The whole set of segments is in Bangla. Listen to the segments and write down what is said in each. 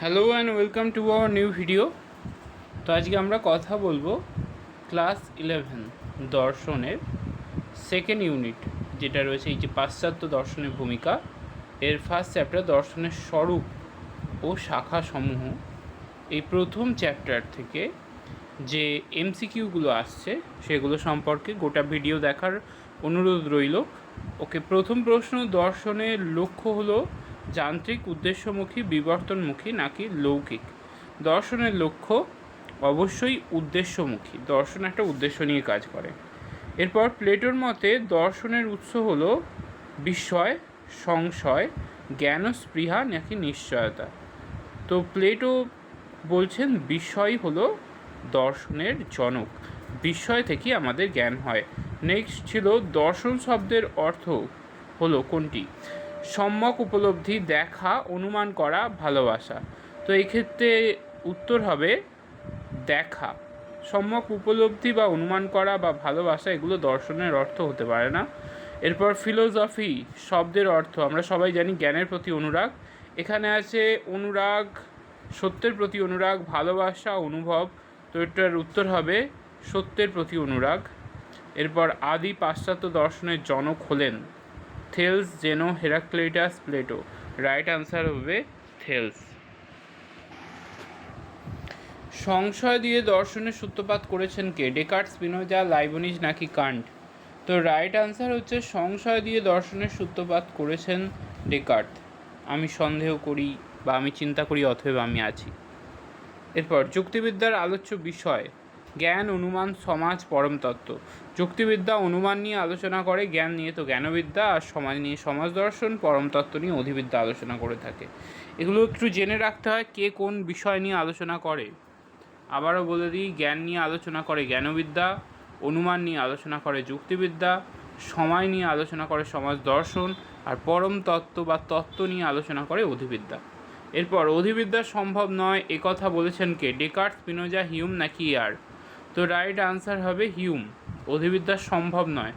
Hello and welcome to our new video তো আজকে আমরা কথা বলব ক্লাস ইলেভেন দর্শনের সেকেন্ড ইউনিট যেটা রয়েছে এই যে পাশ্চাত্য দর্শনের ভূমিকা। এর ফার্স্ট চ্যাপ্টার দর্শনের স্বরূপ ও শাখা সমূহ এই প্রথম চ্যাপ্টার থেকে যে এমসিকিউগুলো আসছে, সেগুলো সম্পর্কে গোটা ভিডিও দেখার অনুরোধ রইল। ওকে, প্রথম প্রশ্ন, দর্শনের লক্ষ্য হলো যান্ত্রিক উদ্দেশ্যমুখী, বিবর্তনমুখী নাকি লৌকিক? দর্শনের লক্ষ্য অবশ্যই উদ্দেশ্যমুখী। দর্শন একটা উদ্দেশ্য নিয়ে কাজ করে। এরপর প্লেটোর মতে, দর্শনের উৎস হল বিস্ময়, সংশয় জ্ঞান স্পৃহা নাকি নিশ্চয়তা। তো প্লেটো বলছেন, বিস্ময় হলো দর্শনের জনক। বিস্ময় থেকে আমাদের জ্ঞান হয়। নেক্সট ছিল, দর্শন শব্দের অর্থ হলো কোনটি? সম্যক উপলব্ধি দেখা, অনুমান করা, ভালোবাসা। তো এই ক্ষেত্রে উত্তর হবে দেখা। সম্যক উপলব্ধি বা অনুমান করা বা ভালোবাসা, এগুলো দর্শনের অর্থ হতে পারে না। এরপর ফিলোসফি শব্দের অর্থ। আমরা সবাই জানি জ্ঞানের প্রতি অনুরাগ। এখানে আছে অনুরাগ, সত্যের প্রতি অনুরাগ, ভালোবাসা, অনুভব। তো এটার উত্তর হবে সত্যের প্রতি অনুরাগ। এরপর আদি পাশ্চাত্য দর্শনের জনক হলেন। Thales Zeno Heraclitus Plato right answer হবে থেলস সংশয় দিয়ে দর্শনের সূত্রপাত করেছেন কে? ডেকার্ট, স্পিনোজা, লাইবনিজ নাকি কান্ট? তো রাইট আনসার হচ্ছে সংশয় দিয়ে দর্শনের সূত্রপাত করেছেন ডেকার্ট। আমি সন্দেহ করি বা আমি চিন্তা করি অথবা আমি আছি। এরপর, যুক্তিবিদ্যার আলোচ্য বিষয়, জ্ঞান, অনুমান, সমাজ, পরম তত্ত্ব। যুক্তিবিদ্যা অনুমান নিয়ে আলোচনা করে, জ্ঞান নিয়ে। তো জ্ঞানবিদ্যা আর সমাজ নিয়ে। সমাজ দর্শন পরম তত্ত্ব নিয়ে অধিবিদ্যা আলোচনা করে থাকে। এগুলো একটু জেনে রাখতে হয় কে কোন বিষয় নিয়ে আলোচনা করে। আবারও বলে দিই, জ্ঞান নিয়ে আলোচনা করে জ্ঞানবিদ্যা, অনুমান নিয়ে আলোচনা করে যুক্তিবিদ্যা, সময় নিয়ে আলোচনা করে সমাজ দর্শন, আর পরম তত্ত্ব বা তত্ত্ব নিয়ে আলোচনা করে অধিবিদ্যা। এরপর, অধিবিদ্যা সম্ভব নয়, এ কথা বলেছেন কে? ডেকার্ট, স্পিনোজা, হিউম নাকি ইয়ার? তো রাইট আনসার হবে হিউম। অধিবিদ্যা সম্ভব নয়।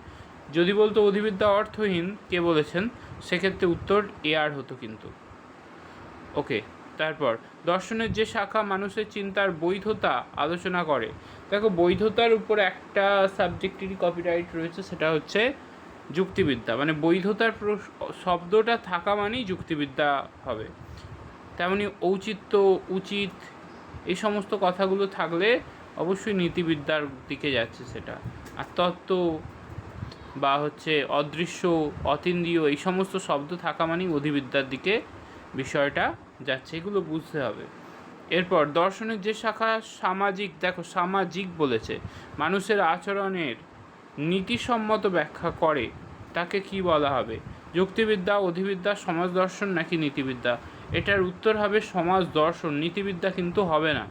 যদি বলতো অধিবিদ্যা অর্থহীন, কে বলেছেন? সেক্ষেত্রে উত্তর এ আর হতো কিন্তু। ওকে, তারপর, দর্শনের যে শাখা মানুষের চিন্তার বৈধতা আলোচনা করে। দেখো, বৈধতার উপর একটা সাবজেক্টেরই কপিরাইট রয়েছে, সেটা হচ্ছে যুক্তিবিদ্যা। মানে বৈধতার শব্দটা থাকা মানেই যুক্তিবিদ্যা হবে। তেমনি ঔচিত্য, উচিত, এই সমস্ত কথাগুলো থাকলে অবশ্যই নীতিবিদ্যার দিকে যাচ্ছে সেটা। আর তত্ত্ব বা হচ্ছে অদৃশ্য, অতীন্দ্রিয় এই সমস্ত শব্দ থাকা মানেই অধিবিদ্যার দিকে বিষয়টা যাচ্ছে, এগুলো বুঝতে হবে। এরপর দর্শনের যে শাখা সামাজিক, দেখো সামাজিক বলেছে, মানুষের আচরণের নীতিসম্মত ব্যাখ্যা করে, তাকে কি বলা হবে? যুক্তিবিদ্যা, অধিবিদ্যা, সমাজ দর্শন নাকি নীতিবিদ্যা? এটার উত্তর হবে সমাজ দর্শন, নীতিবিদ্যা কিন্তু হবে না।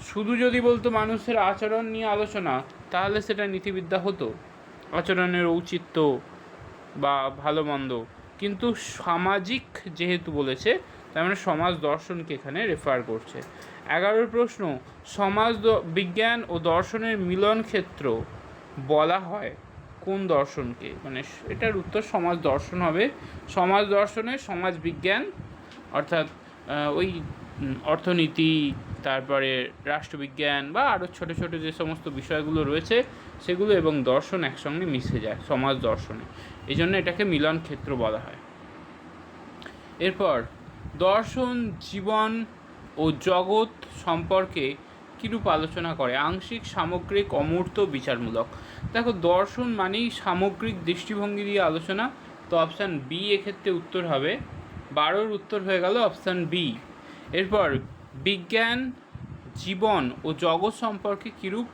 শুধু যদি বলতো মানুষের আচরণ নিয়ে আলোচনা তাহলে সেটা নীতিবিদ্যা হতো। আচরণের ঔচিত্য বা ভালো মন্দ কিন্তু সামাজিক যেহেতু বলেছে, তার মানে সমাজ দর্শনকে এখানে রেফার করছে। এগারোর প্রশ্ন, সমাজ বিজ্ঞান ও দর্শনের মিলন ক্ষেত্র বলা হয় কোন দর্শনকে? মানে এটার উত্তর সমাজ দর্শন হবে। সমাজ দর্শনে সমাজ বিজ্ঞান, অর্থাৎ ওই অর্থনীতি তারপরে রাষ্ট্রবিজ্ঞান বা আরও ছোটো ছোটো যে সমস্ত বিষয়গুলো রয়েছে, সেগুলো এবং দর্শন একসঙ্গে মিশে যায়, সমাজ দর্শনে। এই জন্য এটাকে মিলন ক্ষেত্র বলা হয়। এরপর, দর্শন, জীবন ও জগৎ সম্পর্কে কীরূপ আলোচনা করে? আংশিক, সামগ্রিক, অমূর্ত, বিচারমূলক। দেখো, দর্শন মানেই সামগ্রিক দৃষ্টিভঙ্গি দিয়ে আলোচনা। তো অপশান বি এক্ষেত্রে উত্তর হবে। বারোর উত্তর হয়ে গেল অপশান বি এরপর, বিজ্ঞান জীবন ও জগৎ সম্পর্কে কীরূপ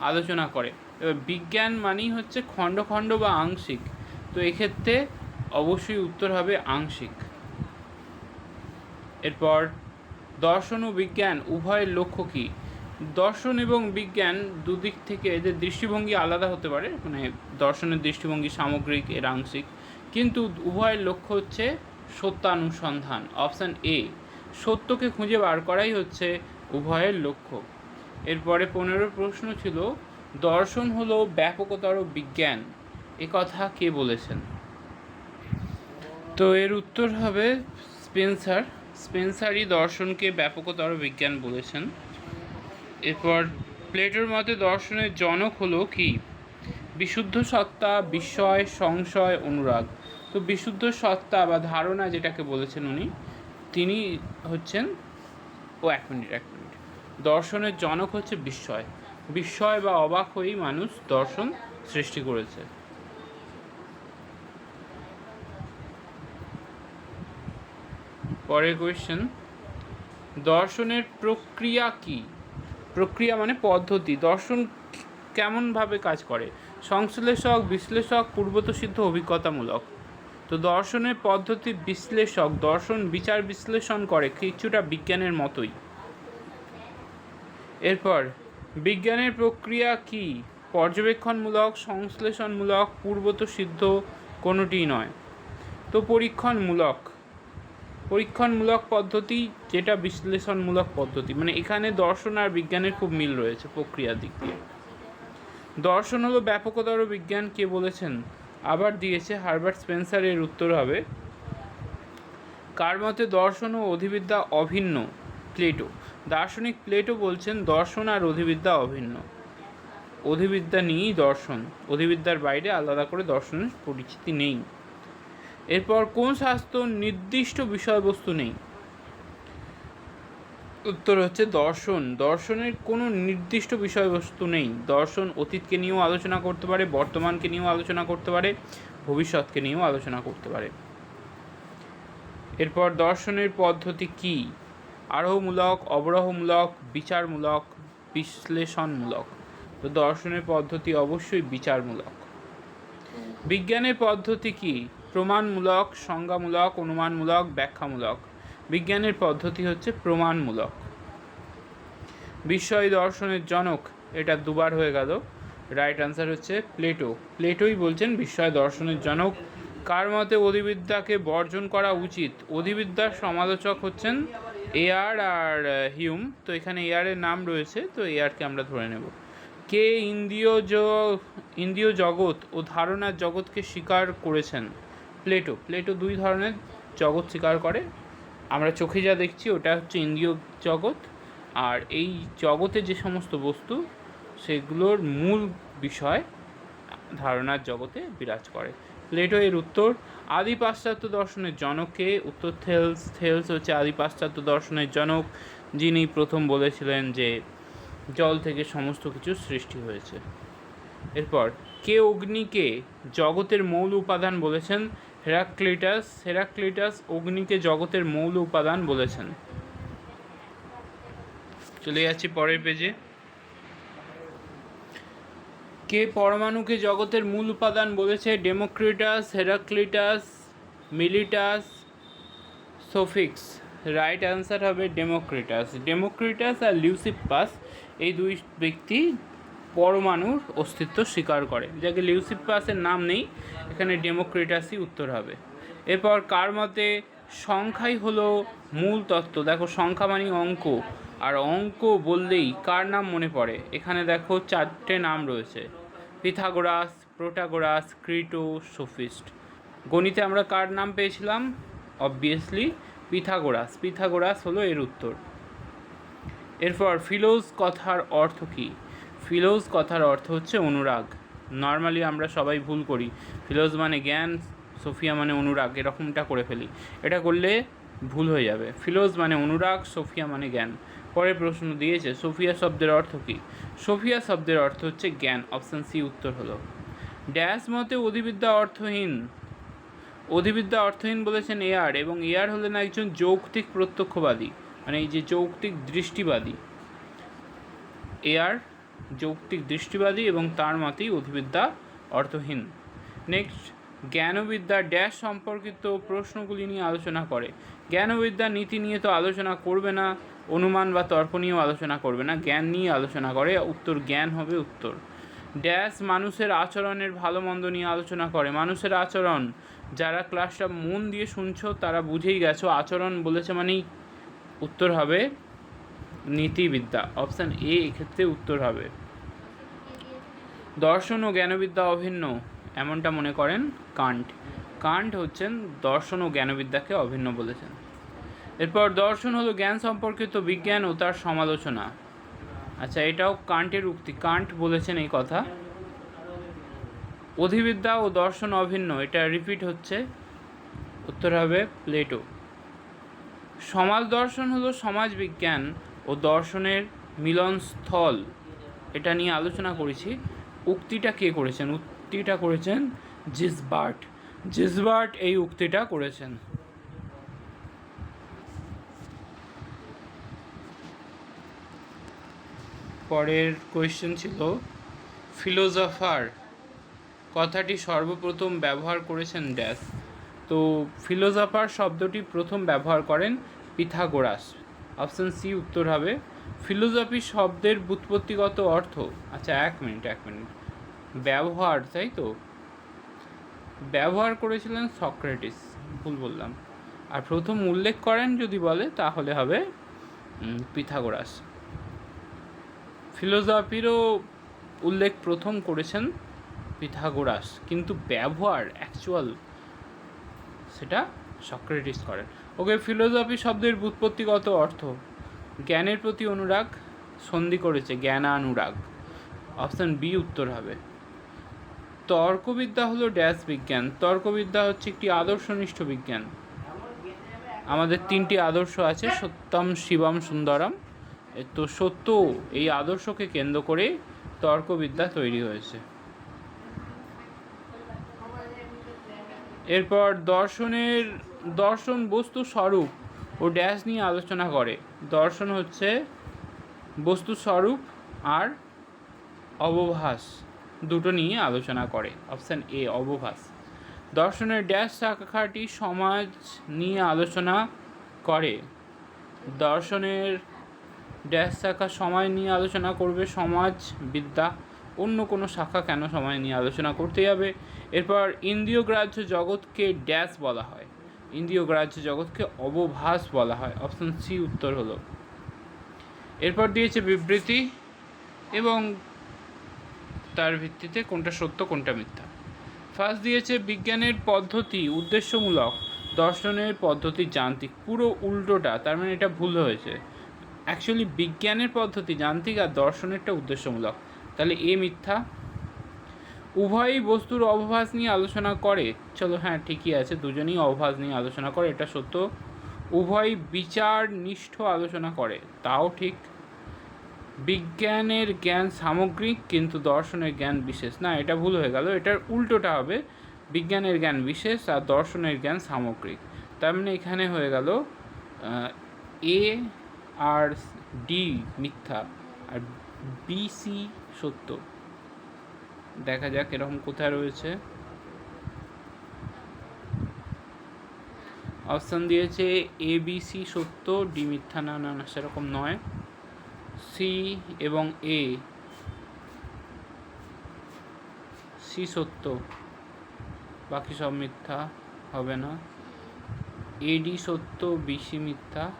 আলোচনা করে? এবার বিজ্ঞান মানেই হচ্ছে খণ্ড খণ্ড বা আংশিক। তো এক্ষেত্রে অবশ্যই উত্তর হবে আংশিক। এরপর, দর্শন ও বিজ্ঞান, উভয়ের লক্ষ্য কী? দর্শন এবং বিজ্ঞান দুদিক থেকে এদের দৃষ্টিভঙ্গি আলাদা হতে পারে মানে দর্শনের দৃষ্টিভঙ্গি সামগ্রিক, এর আংশিক। কিন্তু উভয়ের লক্ষ্য হচ্ছে সত্যানুসন্ধান, অপশান এ। সত্যকে খুঁজে বার করাই হচ্ছে উভয়ের লক্ষ্য। এরপরে পনেরো প্রশ্ন ছিল, দর্শন হলো ব্যাপকতর বিজ্ঞান। এ কথা কে বলেছেন? তো এর উত্তর হবে স্পেন্সার। স্পেন্সারই দর্শনকে ব্যাপকতর বিজ্ঞান বলেছেন। এরপর, প্লেটোর মতে দর্শনের জনক হলো কি? বিশুদ্ধ সত্তা, বিস্ময়, সংশয়, অনুরাগ। তো বিশুদ্ধ সত্তা বা ধারণা যেটাকে বলেছেন উনি, তিনি হচ্ছেন, ও এক মিনিট, এক দর্শনের জনক হচ্ছে বিস্ময়। বিস্ময় বা অবাক হয়েই মানুষ দর্শন সৃষ্টি করেছে। পরের কোয়েশ্চেন দর্শনের প্রক্রিয়া কি? প্রক্রিয়া মানে পদ্ধতি। দর্শন কেমনভাবে কাজ করে? সংশ্লেষক, বিশ্লেষক পূর্বত সিদ্ধ অভিজ্ঞতামূলক। তো দর্শনের পদ্ধতি বিশ্লেষক, দর্শন বিচার বিশ্লেষণ করে, কিছুটা বিজ্ঞানের মতোই। এরপর, বিজ্ঞানের প্রক্রিয়া কি? পর্যবেক্ষণমূলক, সংশ্লেষণমূলক, পূর্বত সিদ্ধ কোনোটিই নয়। তো পরীক্ষণমূলক। পরীক্ষণমূলক পদ্ধতি যেটা বিশ্লেষণমূলক পদ্ধতি মানে এখানে দর্শন আর বিজ্ঞানের খুব মিল রয়েছে প্রক্রিয়ার দিক দিয়ে। দর্শন হলো ব্যাপকতর বিজ্ঞান, কে বলেছেন? আবার দিয়েছে হারবার্ট স্পেন্সার, এর উত্তর হবে, কার মতে দর্শন ও অধিবিদ্যা অভিন্ন? প্লেটো। দার্শনিক প্লেটো বলছেন, দর্শন আর অধিবিদ্যা অভিন্ন। অধিবিদ্যা নিয়েই দর্শন। অধিবিদ্যার বাইরে আলাদা করে দর্শনের পরিচিতি নেই। এরপর কোন শাস্ত্র নির্দিষ্ট বিষয়বস্তু নেই? উত্তর হচ্ছে দর্শন। দর্শনের কোনো নির্দিষ্ট বিষয়বস্তু নেই। দর্শন অতীতকে নিয়েও আলোচনা করতে পারে, বর্তমানকে নিয়েও আলোচনা করতে পারে, ভবিষ্যৎকে নিয়েও আলোচনা করতে পারে। এরপর দর্শনের পদ্ধতি কি? আরোহমূলক, অবরোহমূলক, বিচারমূলক, বিশ্লেষণমূলক। তো দর্শনের পদ্ধতি অবশ্যই বিচারমূলক। বিজ্ঞানের পদ্ধতি কি? প্রমাণমূলক, সংজ্ঞামূলক, অনুমানমূলক, ব্যাখ্যামূলক। বিজ্ঞানের পদ্ধতি হচ্ছে প্রমাণমূলক। বিস্ময় দর্শনের জনক, এটা দুবার হয়ে গেল। রাইট আনসার হচ্ছে প্লেটো। প্লেটোই বলছেন বিস্ময় দর্শনের জনক। কার মতে অধিবিদ্যাকে বর্জন করা উচিত? অধিবিদ্যার সমালোচক হচ্ছেন এয়ার আর হিউম, তো এখানে এয়ারের নাম রয়েছে, তো এয়ারকে আমরা ধরে নেব। কে ইন্দ্রিয় ইন্দ্রিয় জগৎ ও ধারণার জগৎকে স্বীকার করেছেন? প্লেটো। প্লেটো দুই ধরনের জগৎ স্বীকার করে। আমরা চোখে যা দেখছি, ওটা হচ্ছে ইন্দ্রিয় জগৎ। আর এই জগতে যে সমস্ত বস্তু, সেগুলোর মূল বিষয় ধারণার জগতে বিরাজ করে। প্লেটো এর উত্তর আদি পাশ্চাত্য দর্শনের জনককে উত্তর থেলস থেলস হচ্ছে আদি পাশ্চাত্য দর্শনের জনক, যিনি প্রথম বলেছিলেন যে জল থেকে সমস্ত কিছু সৃষ্টি হয়েছে। এরপর, কে অগ্নিকে জগতের মৌল উপাদান বলেছেন? হেরাক্লিটাস। হেরাক্লিটাস অগ্নিকে জগতের মৌল উপাদান বলেছেন। চলে যাচ্ছি পরের পেজে কে পরমাণুকে জগতের মূল উপাদান বলেছে? Democritus, Heraclitus, Miletus, সোফিক্স। Right answer হবে ডেমোক্রিটাস। ডেমোক্রিটাস আর লিউসিপাস এই দুই ব্যক্তি পরমাণুর অস্তিত্ব স্বীকার করে। যাকে লিউসিপাসের নাম নেই, এখানে ডেমোক্রিটাসই উত্তর হবে। এরপর কার মতে সংখ্যাই হলো মূল তত্ত্ব? দেখো, সংখ্যা মানে অঙ্ক। আর অঙ্ক বললেই কার নাম মনে পড়ে? এখানে দেখো চারটে নাম রয়েছে। Pythagoras, Protagoras, Crito, sophist. গণিতে আমরা কার নাম পেয়েছিলাম? Obviously Pythagoras. পিথাগোরাস হলো এর উত্তর। এরপর ফিলোজ কথার অর্থ কী? ফিলোজ কথার অর্থ হচ্ছে অনুরাগ। নর্মালি আমরা সবাই ভুল করি। ফিলোজ মানে জ্ঞান, সোফিয়া মানে অনুরাগ, এরকমটা করে ফেলি। এটা করলে ভুল হয়ে যাবে। ফিলোজ মানে অনুরাগ, সোফিয়া মানে জ্ঞান। পরের প্রশ্ন দিয়েছে, সোফিয়া শব্দের অর্থ কী? সোফিয়া শব্দের অর্থ হচ্ছে জ্ঞান, অপশান সি উত্তর হলো। ড্যাশ মতে অধিবিদ্যা অর্থহীন। অধিবিদ্যা অর্থহীন বলেছেন এয়ার এবং এয়ার হলেন একজন যৌক্তিক প্রত্যক্ষবাদী মানে এই যে যৌক্তিক দৃষ্টিবাদী। এয়ার যৌক্তিক দৃষ্টিবাদী এবং তার মতেই অধিবিদ্যা অর্থহীন। নেক্সট, জ্ঞানবিদ্যা ড্যাশ সম্পর্কিত প্রশ্নগুলি নিয়ে আলোচনা করে। জ্ঞানবিদ্যার নীতি নিয়ে তো আলোচনা করবে না, অনুমান বা তর্ক নিয়েও আলোচনা করবে না, জ্ঞান নিয়ে আলোচনা করে, উত্তর জ্ঞান হবে উত্তর। ড্যাশ মানুষের আচরণের ভালো মন্দ নিয়ে আলোচনা করে। মানুষের আচরণ, যারা ক্লাসটা মন দিয়ে শুনছো, তারা বুঝেই গেছো, আচরণ বলেছে মানেই উত্তর হবে নীতিবিদ্যা। অপশান এ এক্ষেত্রে উত্তর হবে। দর্শন ও জ্ঞানবিদ্যা অভিন্ন, এমনটা মনে করেন কান্ট। কান্ট হচ্ছেন দর্শন ও জ্ঞানবিদ্যাকে অভিন্ন বলেছেন। এরপর দর্শন হলো জ্ঞান সম্পর্কিত বিজ্ঞান ও তার সমালোচনা। আচ্ছা এটাও কান্টের উক্তি। কান্ট বলেছেন এই কথা। অধিবিদ্যা ও দর্শন অভিন্ন, এটা রিপিট হচ্ছে। উত্তর হবে প্লেটো। সমাজ দর্শন হলো সমাজ বিজ্ঞান ও দর্শনের মিলনস্থল। এটা নিয়ে আলোচনা করেছি। উক্তিটা কে করেছেন? উক্তিটা করেছেন জিসবার্ট। জিসবার্ট এই উক্তিটা করেছেন। পরের কোয়েশ্চেন ছিল, ফিলোজফার, কথাটি সর্বপ্রথম ব্যবহার করেছেন ড্যাশ তো ফিলোজফার শব্দটি প্রথম ব্যবহার করেন পিথাগোরাস। অপশন সি উত্তর হবে, ফিলোজফি শব্দের ব্যুৎপত্তিগত অর্থ আচ্ছা এক মিনিট এক মিনিট। ব্যবহার তাই তো? ব্যবহার করেছিলেন সক্রেটিস, ভুল বললাম। আর প্রথম উল্লেখ করেন যদি বলে, তাহলে হবে পিথাগোরাস। ফিলোজফিরও উল্লেখ প্রথম করেছেন পিথাগোরাস, কিন্তু ব্যবহার অ্যাকচুয়াল সেটা সক্রেটিস করেন। ওকে ফিলোজফি শব্দের ব্যুৎপত্তিগত অর্থ? জ্ঞানের প্রতি অনুরাগ সন্ধি করেছে, জ্ঞানানুরাগ। অপশান বি উত্তর হবে। তর্কবিদ্যা হলো ড্যাশ বিজ্ঞান। তর্কবিদ্যা হচ্ছে একটি আদর্শনিষ্ঠ বিজ্ঞান। আমাদের তিনটি আদর্শ আছে, সত্যম, শিবম, সুন্দরম। তো সত্য, এই আদর্শকে কেন্দ্র করে তর্কবিদ্যা তৈরি হয়েছে। এরপর দর্শনের, দর্শন বস্তু স্বরূপ ও ড্যাশ নিয়ে আলোচনা করে। দর্শন হচ্ছে বস্তু স্বরূপ আর অবভাস। দুটো নিয়ে আলোচনা করে। অপশান এ, অবভাস। দর্শনের ড্যাশ শাখাটি সমাজ নিয়ে আলোচনা করে। দর্শনের ড্যাশ শাখা সময় নিয়ে আলোচনা করবে। সমাজ, বিদ্যা, অন্য কোনো শাখা কেন সময় নিয়ে আলোচনা করতে যাবে? এরপর ইন্দ্রিয় গ্রাহ্য জগৎকে ড্যাশ বলা হয়। ইন্দ্রিয় গ্রাহ্য জগৎকে অবভাস বলা হয়। অপশন সি, উত্তর হলো। এরপর দিয়েছে বিবৃতি এবং তার ভিত্তিতে কোনটা সত্য, কোনটা মিথ্যা। ফার্স্ট দিয়েছে বিজ্ঞানের পদ্ধতি উদ্দেশ্যমূলক দর্শনের পদ্ধতি যান্ত্রিক। পুরো উল্টোটা, তার মানে এটা ভুল হয়েছে। অ্যাকচুয়ালি বিজ্ঞানের পদ্ধতি যান্ত্রিক আর দর্শনেরটা উদ্দেশ্যমূলক। তাহলে এ মিথ্যা। উভয়ই বস্তুর অবভাস নিয়ে আলোচনা করে। চলো হ্যাঁ ঠিকই আছে, দুজনেই অবভাস নিয়ে আলোচনা করে, এটা সত্য। উভয় বিচার নিষ্ঠ আলোচনা করে, তাও ঠিক। বিজ্ঞানের জ্ঞান সামগ্রিক কিন্তু দর্শনের জ্ঞান বিশেষ। না, এটা ভুল হয়ে গেল। এটার উল্টোটা হবে বিজ্ঞানের জ্ঞান বিশেষ আর দর্শনের জ্ঞান সামগ্রিক তার মানে এখানে হয়ে গেল এ আর ডি মিথ্যা আর বি সি সত্য। দেখা যাক এরকম কোথায় রয়েছে। অপশান দিয়েছে এ বি সি সত্য, ডি মিথ্যা না না, সেরকম নয়। সি এবং এ। সি সত্য। বাকি সব মিথ্যা হবে না। এডি সত্য, বিসি মিথ্যা।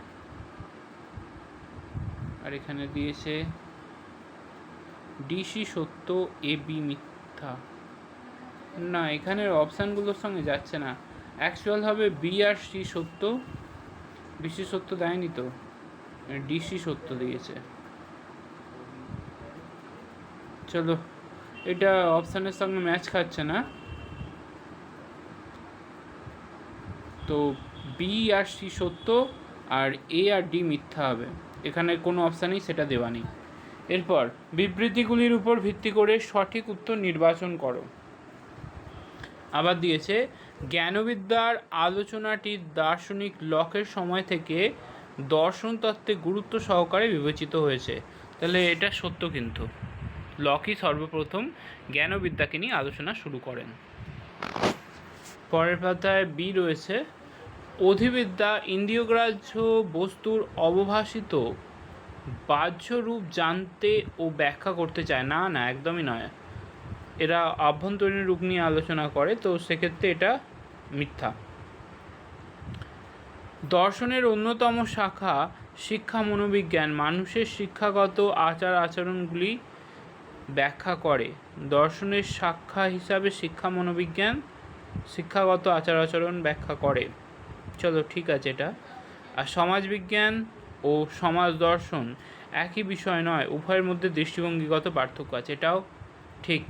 আর এখানে দিয়েছে, ডিসি সত্য এ বি মিথ্যা। না, এখানের অপশানগুলোর সঙ্গে যাচ্ছে না। অ্যাকচুয়াল হবে বি আর সি সত্য, বিসি সত্য দেয়নি তো। ডিসি সত্য দিয়েছে। চলো, এটা অপশানের সঙ্গে ম্যাচ খাচ্ছে না। তো বি আর সি সত্য, আর এ আর ডি মিথ্যা হবে। এখানে কোনো অপশানেই সেটা দেওয়া নেই। এরপর, বিবৃতিগুলির উপর ভিত্তি করে সঠিক উত্তর নির্বাচন করো। আবার দিয়েছে, জ্ঞানবিদ্যার আলোচনাটি দার্শনিক লকের সময় থেকে দর্শন তত্ত্বে গুরুত্ব সহকারে বিবেচিত হয়েছে। তাহলে এটা সত্য কিন্তু। লকই সর্বপ্রথম জ্ঞানবিদ্যাকে নিয়ে আলোচনা শুরু করেন। পরের পাতায় বি রয়েছে, অধিবিদ্যা ইন্দ্রিয়গ্রাহ্য বস্তুর অবভাসিত বাহ্য রূপ জানতে ও ব্যাখ্যা করতে চায়। না না, একদমই নয়। এরা আভ্যন্তরীণ রূপ নিয়ে আলোচনা করে, তো সেক্ষেত্রে এটা মিথ্যা। দর্শনের অন্যতম শাখা শিক্ষা মনোবিজ্ঞান। মানুষের শিক্ষাগত আচার আচরণগুলি ব্যাখ্যা করে। দর্শনের শাখা হিসাবে শিক্ষা মনোবিজ্ঞান, শিক্ষাগত আচার আচরণ ব্যাখ্যা করে। চলো, ঠিক আছে এটা। আর সমাজবিজ্ঞান ও সমাজ দর্শন একই বিষয় নয়, উভয়ের মধ্যে দৃষ্টিভঙ্গিগত পার্থক্য আছে। এটাও ঠিক।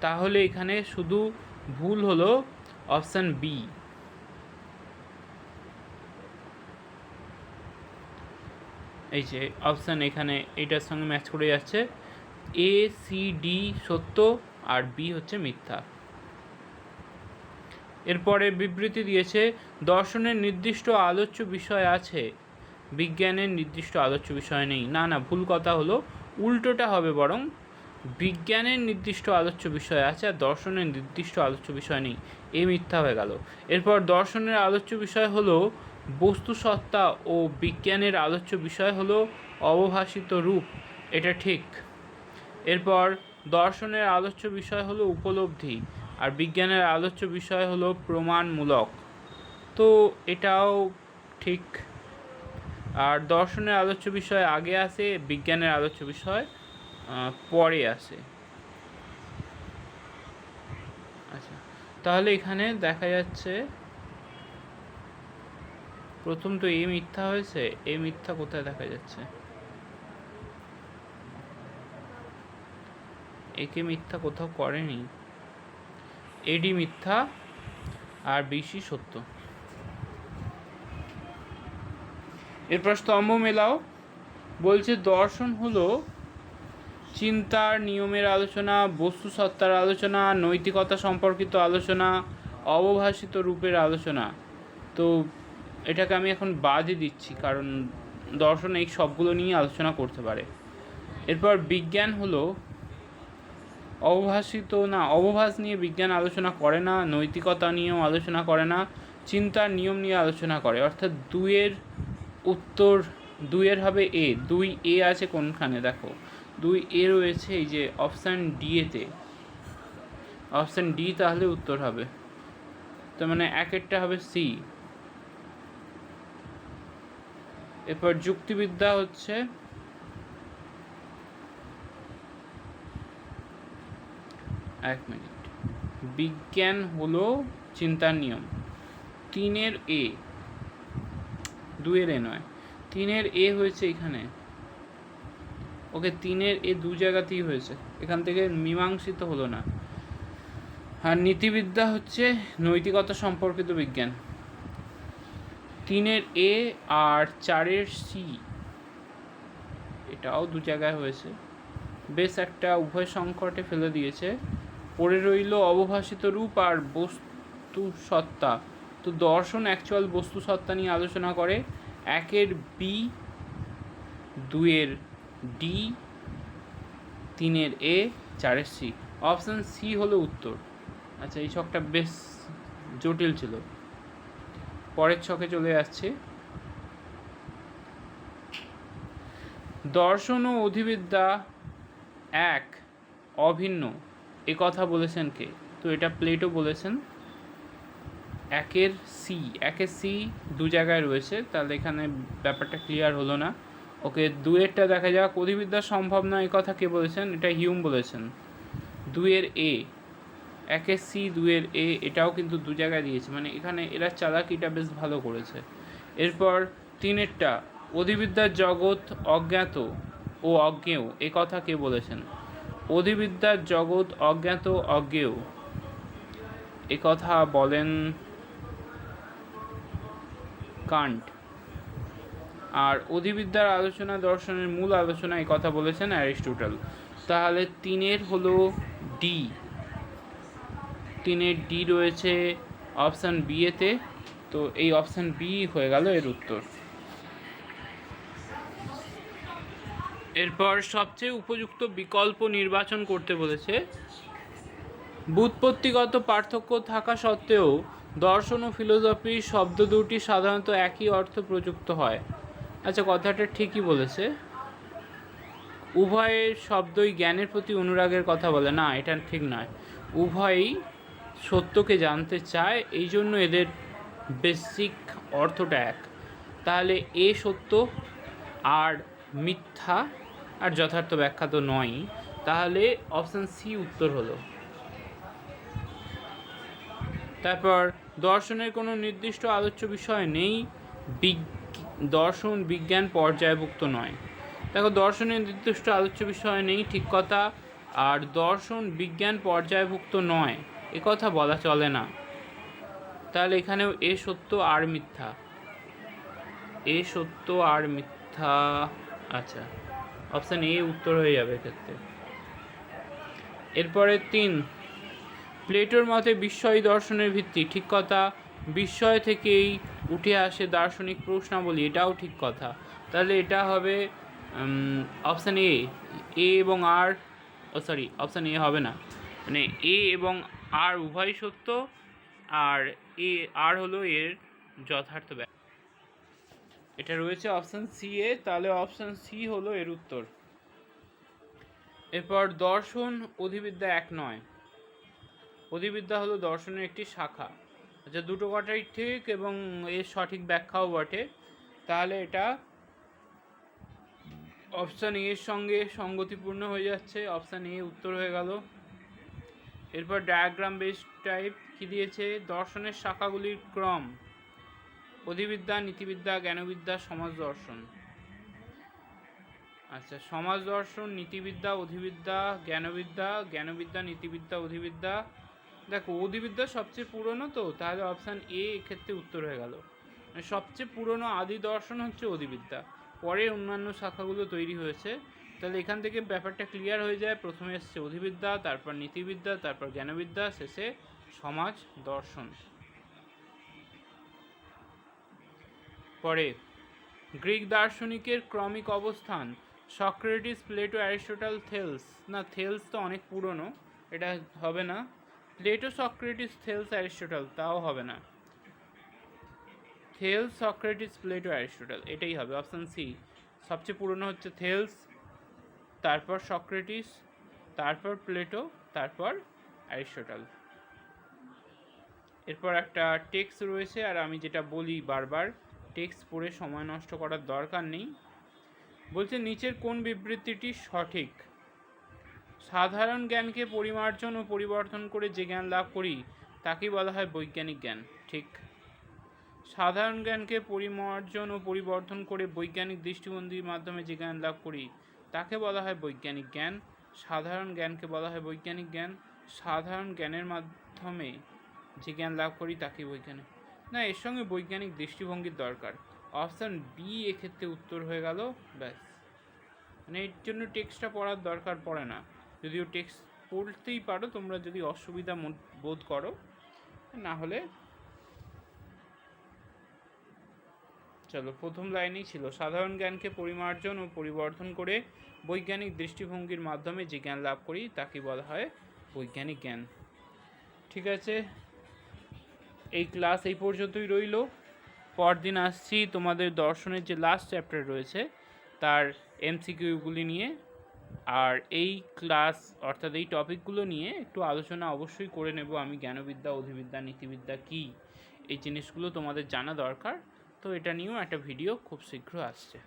তাহলে এখানে শুধু ভুল হলো অপশান বি। এই যে, অপশান এখানে এটার সঙ্গে ম্যাচ করে যাচ্ছে। এ সি ডি সত্য আর বি হচ্ছে মিথ্যা। এরপরে বিবৃতি দিয়েছে, দর্শনের নির্দিষ্ট আলোচ্য বিষয় আছে। বিজ্ঞানের নির্দিষ্ট আলোচ্য বিষয় নেই। না না, ভুল কথা হলো, উল্টোটা হবে বরং বিজ্ঞানের নির্দিষ্ট আলোচ্য বিষয় আছে আর দর্শনের নির্দিষ্ট আলোচ্য বিষয় নেই। এ মিথ্যা হয়ে গেল। এরপর দর্শনের আলোচ্য বিষয় হলো বস্তু সত্তা ও বিজ্ঞানের আলোচ্য বিষয় হলো অবভাষিত রূপ। এটা ঠিক। এরপর দর্শনের আলোচ্য বিষয় হলো উপলব্ধি আর বিজ্ঞানের আলোচ্য বিষয় হলো প্রমাণমূলক। তো এটাও ঠিক। আর দর্শনের আলোচ্য বিষয় আগে আসে বিজ্ঞানের আলোচ্য বিষয় পরে আসে আচ্ছা তাহলে এখানে দেখা যাচ্ছে, প্রথম তো এ মিথ্যা হয়েছে, এ মিথ্যা কোথায় দেখা যাচ্ছে? একে মিথ্যা কোথাও করেনি। এডি মিথ্যা, আর বিসি সত্য। এরপর স্তম্ভ মেলাও। বলছে দর্শন হলো চিন্তার, নিয়মের আলোচনা, বস্তু সত্তার আলোচনা, নৈতিকতা সম্পর্কিত আলোচনা, অবভাষিত রূপের আলোচনা। তো এটাকে আমি এখন বাদই দিচ্ছি, কারণ দর্শন এই সবগুলো নিয়ে আলোচনা করতে পারে। এরপর বিজ্ঞান হলো অবভাষিত না, অবভাস নিয়ে বিজ্ঞান আলোচনা করে না, নৈতিকতা নিয়েও আলোচনা করে না, চিন্তার নিয়ম নিয়ে আলোচনা করে। অর্থাৎ দুইয়ের উত্তর, দুইয়ের হবে এ দুই এ আছে কোনখানে? দেখো, দুই এ রয়েছে এই যে অপশান ডি এতে অপশান ডি তাহলে উত্তর হবে। তার মানে এক একটা হবে সি এরপর যুক্তিবিদ্যা হচ্ছে এক মিনিট। বিজ্ঞান হলো চিন্তার নিয়ম। তিনের এ দুয়ের এ নয়। তিনের এ হয়েছে এখানে। ওকে, তিনের এ দু জায়গাতেই হয়েছে। এখান থেকে মীমাংসিত হলো না। আর নীতিবিদ্যা হচ্ছে নৈতিকতা সম্পর্কিত বিজ্ঞান। তিনের এ আর চারের সি, এটাও দু জায়গায় হয়েছে। বেশ একটা উভয় সংকটে ফেলে দিয়েছে। পড়ে রইল অবভাষিত রূপ আর বস্তু সত্তা তো দর্শন অ্যাকচুয়াল বস্তু সত্তা নিয়ে আলোচনা করে। একের বি, দুইয়ের ডি, তিনের এ, চারের সি। অপশান সি হলো উত্তর। আচ্ছা এই ছকটা বেশ জটিল ছিল। পরের ছকে চলে যাচ্ছে। দর্শন ও অধিবিদ্যা এক, অভিন্ন। এ কথা বলেছেন কে? তো এটা প্লেটো বলেছেন। একের সি একের সি দু জায়গায় রয়েছে, তাহলে এখানে ব্যাপারটা ক্লিয়ার হলো না। ওকে দুয়েরটা দেখা যাক। অধিবিদ্যা সম্ভব নয় এ কথা কে বলেছেন? এটা হিউম বলেছেন। দুয়ের এ একের সি দুয়ের এ এটাও কিন্তু দু জায়গায় দিয়েছে। মানে এখানে এরা চালাকিটা বেশ ভালো করেছে। এরপর তিনেরটা, অধিবিদ্যার জগৎ অজ্ঞাত ও অজ্ঞেয়, এ কথা কে বলেছেন? অধিবিদ্যার জগৎ অজ্ঞাত অজ্ঞেয়। কথা বলেন কান্ট। আর অধিবিদ্যার আলোচনা দর্শনের মূল আলোচনা এই কথা বলেছেন অ্যারিস্টোটল। তাহলে তিনের হলো ডি তিনের ডি রয়েছে অপশান বি এতে। তো এই অপশান বি হয়ে গেল এর উত্তর। এরপর সবচেয়ে উপযুক্ত বিকল্প নির্বাচন করতে বলেছে। বুৎপত্তিগত পার্থক্য থাকা সত্ত্বেও দর্শন ও ফিলোসফি শব্দ দুটি সাধারণত একই অর্থ প্রযুক্ত হয়। আচ্ছা কথাটা ঠিকই বলেছে। উভয়ের শব্দই জ্ঞানের প্রতি অনুরাগের কথা বলে। না, এটা ঠিক নয়। উভয়ই সত্যকে জানতে চায়, এই জন্য এদের বেসিক অর্থটা এক। তাহলে এ সত্য আর মিথ্যা আর যথার্থ ব্যাখ্যা তো নয় তাহলে অপশান সি উত্তর হলো। তারপর, দর্শনের কোনো নির্দিষ্ট আলোচ্য বিষয় নেই দর্শন, বিজ্ঞান পর্যায়ভুক্ত নয়। দেখো, দর্শনের নির্দিষ্ট আলোচ্য বিষয় নেই, ঠিক কথা। আর দর্শন, বিজ্ঞান পর্যায়ভুক্ত নয় কথা বলা চলে না। তাহলে এখানেও এ সত্য আর মিথ্যা। এ সত্য আর মিথ্যা আচ্ছা। অপশান এ উত্তর হয়ে যাবে এক্ষেত্রে। এরপরে তিন, প্লেটোর মতে বিস্ময় দর্শনের ভিত্তি ঠিক কথা। বিস্ময় থেকেই উঠে আসে দার্শনিক প্রশ্নাবলী, এটাও ঠিক কথা। তাহলে এটা হবে অপশান এ এ এবং আর সরি অপশান এ হবে না। মানে এ এবং আর উভয় সত্য, আর এ আর হলো এর যথার্থ ব্যাখ্যা। এটা রয়েছে অপশান সি এ, তাহলে অপশান সি হলো এর উত্তর। এরপর দর্শন অধিবিদ্যা এক নয়। অধিবিদ্যা হলো দর্শনের একটি শাখা। আচ্ছা দুটো কথাই ঠিক এবং এর সঠিক ব্যাখ্যাও বটে। তাহলে এটা অপশান এর সঙ্গে সঙ্গতিপূর্ণ হয়ে যাচ্ছে। অপশান এ উত্তর হয়ে গেল। এরপর ডায়াগ্রাম বেস টাইপ কি দিয়েছে? দর্শনের শাখাগুলির ক্রম। অধিবিদ্যা, নীতিবিদ্যা, জ্ঞানবিদ্যা, সমাজ দর্শন। আচ্ছা সমাজ দর্শন, নীতিবিদ্যা, অধিবিদ্যা, জ্ঞানবিদ্যা জ্ঞানবিদ্যা, নীতিবিদ্যা, অধিবিদ্যা। দেখো, অধিবিদ্যা সবচেয়ে পুরনো তো, তাহলে অপশান এ এক্ষেত্রে উত্তর হয়ে গেল। মানে সবচেয়ে পুরনো আদি দর্শন হচ্ছে অধিবিদ্যা। পরে অন্যান্য শাখাগুলো তৈরি হয়েছে। তাহলে এখান থেকে ব্যাপারটা ক্লিয়ার হয়ে যায়। প্রথমে এসছে অধিবিদ্যা, তারপর নীতিবিদ্যা, তারপর জ্ঞানবিদ্যা, শেষে সমাজ দর্শন। পরে। গ্রিক দার্শনিকের ক্রমিক অবস্থান, সক্রেটিস, প্লেটো, অ্যারিস্টোটাল, থেলস। না, থেলস তো অনেক পুরনো, এটা হবে না। প্লেটো, সক্রেটিস, থেলস, অ্যারিস্টোটাল, তাও হবে না। থেলস, সক্রেটিস, প্লেটো, অ্যারিস্টোটাল, এটাই হবে, অপশান সি। সবচেয়ে পুরনো হচ্ছে থেলস, তারপর সক্রেটিস, তারপর প্লেটো, তারপর অ্যারিস্টোটাল। এরপর একটা টেক্সট রয়েছে, আর আমি যেটা বলি বারবার টেক্সট পড়ে সময় নষ্ট করার দরকার নেই। বলছে, নিচের কোন বিবৃতিটি সঠিক? সাধারণ জ্ঞানকে পরিমার্জন ও পরিবর্তন করে যে জ্ঞান লাভ করি, তাকেই বলা হয় বৈজ্ঞানিক জ্ঞান। ঠিক। সাধারণ জ্ঞানকে পরিমার্জন ও পরিবর্তন করে বৈজ্ঞানিক দৃষ্টিভঙ্গির মাধ্যমে যে জ্ঞান লাভ করি, তাকে বলা হয় বৈজ্ঞানিক জ্ঞান। সাধারণ জ্ঞানকে বলা হয় বৈজ্ঞানিক জ্ঞান। সাধারণ জ্ঞানের মাধ্যমে যে জ্ঞান লাভ করি তাকে বৈজ্ঞানিক না, এর সঙ্গে বৈজ্ঞানিক দৃষ্টিভঙ্গির দরকার। অপশান বি এক্ষেত্রে উত্তর হয়ে গেল, ব্যাস। মানে এর জন্য টেক্সটটা পড়ার দরকার পড়ে না। যদিও টেক্সট পড়তেই পারো, তোমরা যদি অসুবিধা বোধ করো, না হলে চলো, প্রথম লাইনেই ছিল, সাধারণ জ্ঞানকে পরিমার্জন ও পরিবর্তন করে বৈজ্ঞানিক দৃষ্টিভঙ্গির মাধ্যমে যে জ্ঞান লাভ করি, তাকে বলা হয় বৈজ্ঞানিক জ্ঞান। ঠিক আছে? এই ক্লাস এই পর্যন্তই রইল। পরদিন আসছি তোমাদের দর্শনের যে লাস্ট চ্যাপ্টার রয়েছে, তার এমসিকিউগুলি নিয়ে। আর এই ক্লাস অর্থাৎ এই টপিকগুলো নিয়ে একটু আলোচনা অবশ্যই করে নেব আমি, জ্ঞানবিদ্যা, অধিবিদ্যা, নীতিবিদ্যা কী? এই জিনিসগুলো তোমাদের জানা দরকার। তো এটা নিয়েও একটা ভিডিও খুব শীঘ্র আসছে।